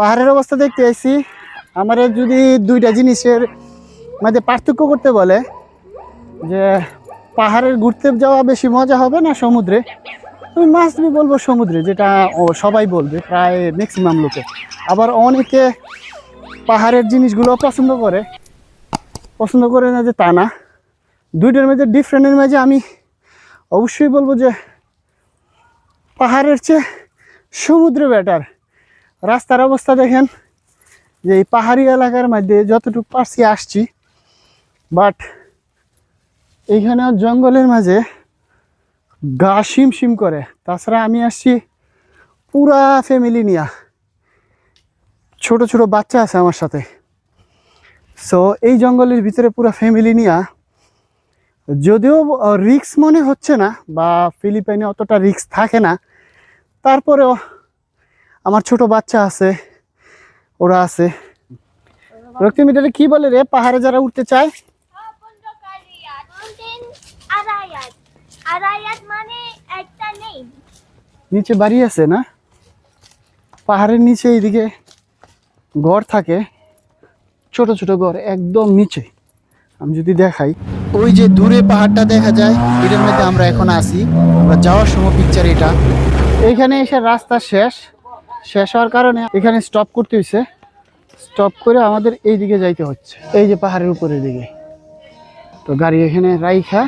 পাহাড়ের অবস্থা দেখতে আসছি আমার যদি দুইটা জিনিসের মধ্যে পার্থক্য করতে বলে, যে পাহাড়ের ঘুরতে যাওয়া বেশি মজা হবে না সমুদ্রে? আমি মাছ বি বলব সমুদ্রে, যেটা সবাই বলবে, প্রায় ম্যাক্সিমাম লোকে। আবার অনেকে পাহাড়ের জিনিসগুলো পছন্দ করে। পছন্দ করে না যে তা না। দুইটার মাঝে ডিফারেন্টের মাঝে আমি অবশ্যই বলব যে পাহাড়ের চেয়ে সমুদ্র বেটার রাস্তার অবস্থা দেখেন, যে এই পাহাড়ি এলাকার মধ্যে যতটুকু পারছি আসছি বাট এইখানে জঙ্গলের মাঝে গা শিম করে। তাছাড়া আমি আসছি পুরা ফ্যামিলি নিয়া। ছোট ছোট বাচ্চা আছে আমার সাথে। সো এই জঙ্গলের ভিতরে পুরা ফ্যামিলি নিয়া। যদিও রিক্স মনে হচ্ছে না বা ফিলিপাইনে অতটা রিক্স থাকে না। তারপরেও আমার ছোট বাচ্চা আছে, ওরা আছে। রক্তিম এটাকে কি বলে রে? পাহাড়ে যারা উঠতে চায়? নিচে বাড়ি আছে না? পাহাড়ের নিচে এইদিকে ঘর থাকে। ছোট ছোট ঘর, একদম নিচে। আমি যদি দেখাই, ওই যে দূরে পাহাড়টা দেখা যায়, এটার মধ্যে আমরা এখন আসি যাওয়ার সময় পিকচার এটা। এইখানে এসে রাস্তা শেষ। শেষ হওয়ার কারণে এখানে স্টপ করতে হয়েছে স্টপ করে আমাদের এই দিকে যাইতে হচ্ছে। এই যে পাহাড়ের উপরের দিকে। তো গাড়ি এখানে রাইখা।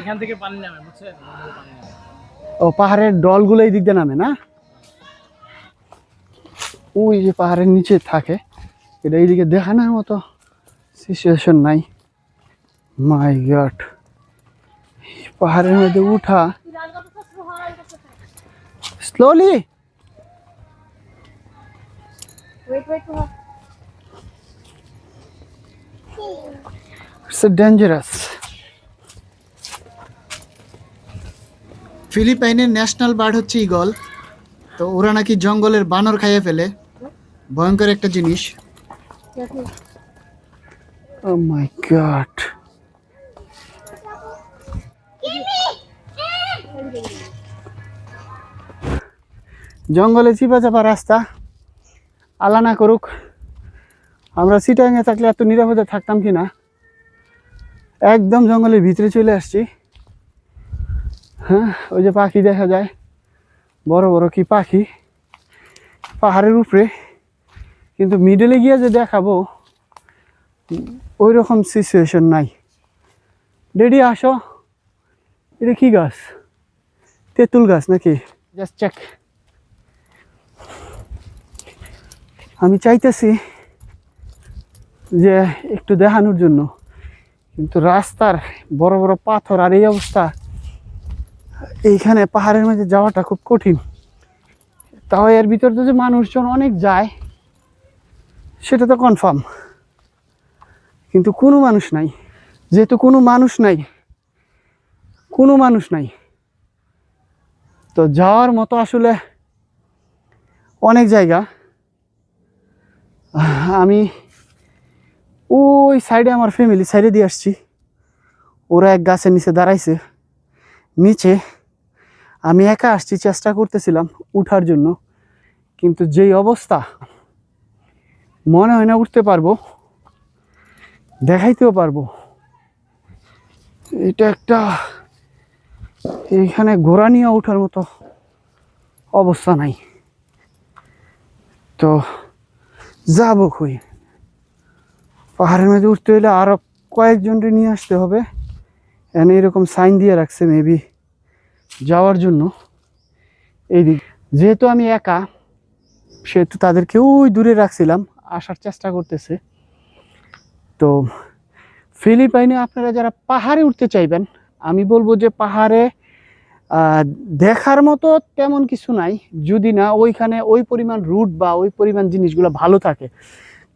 ও পাহাড়ের ডলগুলো এই দিক দিয়ে নামে না? ওই যে পাহাড়ের নিচে থাকে। এটা এইদিকে দেখানোর মতো সিচুয়েশন নাই। মাই গড পাহাড়ের মধ্যে উঠা। Slowly Wait, wait, wait. It's dangerous ফিলিপাইনের ন্যাশনাল বার্ড হচ্ছে ইগল। তো ওরা নাকি জঙ্গলের বানর খাইয়ে ফেলে। ভয়ঙ্কর একটা জিনিস। ও মাই গড জঙ্গলে চিপা চাপা রাস্তা। আল্লাহ না করুক, আমরা সিটাঙে থাকলে এত নিরাপদে থাকতাম কি না? একদম জঙ্গলের ভিতরে চলে আসছি। হ্যাঁ ওই যে পাখি দেখা যায়, বড় বড় কি পাখি? পাহাড়ের উপরে। কিন্তু মিডলে গিয়ে যে দেখাবো ওই রকম সিচুয়েশন নাই। ডেডি আসো। এটা কি গাছ? তেঁতুল গাছ নাকি? জাস্ট চেক আমি চাইতেছি যে একটু দেখানোর জন্য। কিন্তু রাস্তার বড় বড় পাথর আর এই অবস্থা, এইখানে পাহাড়ের মাঝে যাওয়াটা খুব কঠিন। তাও এর ভিতর তো যে মানুষজন অনেক যায়, সেটা তো কনফার্ম কিন্তু কোনো মানুষ নাই। যেহেতু কোনো মানুষ নাই, কোনো মানুষ নাই। তো যাওয়ার মতো আসলে অনেক জায়গা। আমি ওই সাইডে আমার ফ্যামিলি সাইডে দিয়ে আসছি। ওরা এক গাছের নিচে দাঁড়াইছে। নিচে আমি একা আসছি, চেষ্টা করতেছিলাম উঠার জন্য। কিন্তু যেই অবস্থা, মনে হয় না উঠতে পারব, দেখাইতেও পারব। এটা একটা এইখানে ঘোরা নিয়ে ওঠার মতো অবস্থা নাই। তো যাব কই? পাহাড়ের মধ্যে উঠতে হলে আরও কয়েকজনকে নিয়ে আসতে হবে। এখানে এরকম সাইন দিয়ে রাখছে মেবি যাওয়ার জন্য। এই দিক যেহেতু আমি একা, সেহেতু তাদেরকে ওই দূরে রাখছিলাম, আসার চেষ্টা করতেছে। তো ফিলিপাইনে আপনারা যারা পাহাড়ে উঠতে চাইবেন, আমি বলব যে পাহাড়ে দেখার মতো তেমন কিছু নাই, যদি না ওইখানে ওই পরিমাণ রুট বা ওই পরিমাণ জিনিসগুলো ভালো থাকে।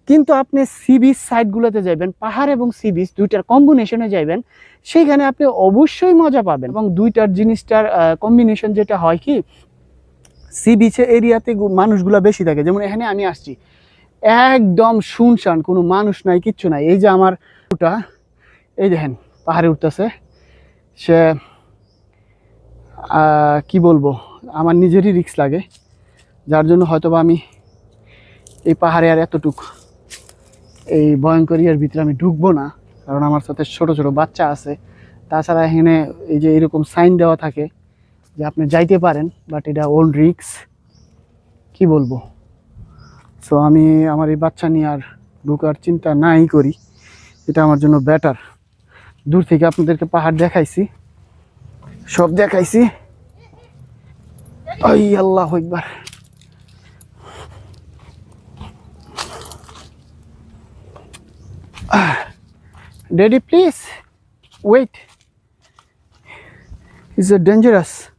কিন্তু আপনি সি বিচ সাইডগুলোতে যাবেন পাহাড় এবং সি বিচ দুইটার কম্বিনেশনে যাইবেন, সেইখানে আপনি অবশ্যই মজা পাবেন। এবং দুইটার জিনিসটার কম্বিনেশন যেটা হয় কি সি বিচে এরিয়াতে মানুষগুলো বেশি থাকে। যেমন এখানে আমি আসছি, একদম শুনশান, কোনো মানুষ নাই, কিচ্ছু নাই। এই যে আমার ওটা, এই দেখেন, পাহাড়ে উঠতেছে, সে কি বলব? আমার নিজেরই রিক্স লাগে। যার জন্য হয়তোবা আমি এই পাহাড়ে আর এতটুক এই ভয়ঙ্কর ইয়ের ভিতরে আমি ঢুকবো না, কারণ আমার সাথে ছোট ছোট বাচ্চা আছে। তাছাড়া এখানে এই যে এরকম সাইন দেওয়া থাকে যে আপনি যাইতে পারেন বাট এটা ওল্ড রিক্স কি বলব? সো আমি আমার এই বাচ্চা নিয়ে আর ঢুকার চিন্তা নাই করি। এটা আমার জন্য বেটার দূর থেকে আপনাদেরকে পাহাড় দেখাইছি। সব দেখাইছি ওই আল্লাহ একবার Daddy, please wait. Is it dangerous?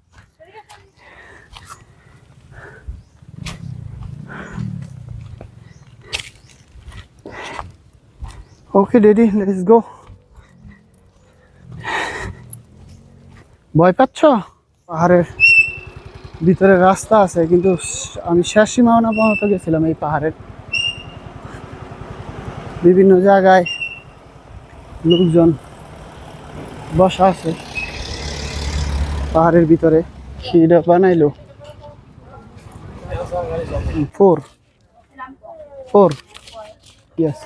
Okay, Daddy, let's go. ভয় পাচ্ছ? পাহাড়ের ভিতরে রাস্তা আছে, কিন্তু আমি শেষ সীমানা পর্যন্ত গেছিলাম এই পাহাড়ের। বিভিন্ন জায়গায় লোকজন বসা আছে। পাহাড়ের ভিতরে খিটা বানাইলো। Four. Four. Yes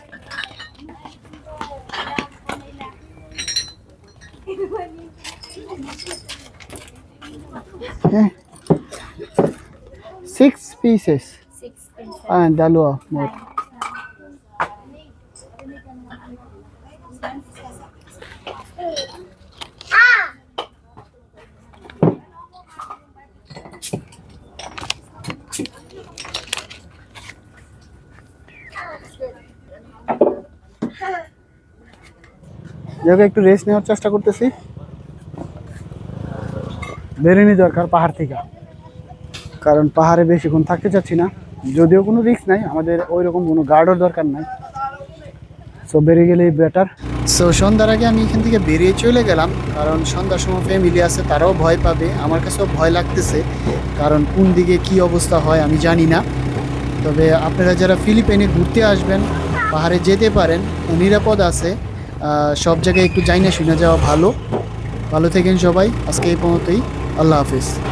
Six pieces Six pieces. and dalua more. জায়গায় একটু রেস্ট নেওয়ার চেষ্টা করতেছি বেরোনি দরকার পাহাড় থেকে। কারণ পাহাড়ে বেশিক্ষণ থাকতে চাচ্ছি না। যদিও কোনো রিস্ক নাই, আমাদের ওই রকম কোনো গার্ডও দরকার নাই। সো বেরিয়ে গেলেই বেটার সো সন্ধ্যার আগে আমি এখান থেকে বেরিয়ে চলে গেলাম, কারণ সন্ধ্যার সময় ফ্যামিলি আছে, তারাও ভয় পাবে। আমার কাছেও ভয় লাগতেছে, কারণ কোন দিকে কি অবস্থা হয় আমি জানি না। তবে আপনারা যারা ফিলিপাইনে ঘুরতে আসবেন, পাহাড়ে যেতে পারেন নিরাপদ আছে। সব জায়গায় একটু যাই না শুনে যাওয়া ভালো। ভালো থাকেন সবাই, আজকে এই পর্যন্তই। আল্লাহ হাফিজ।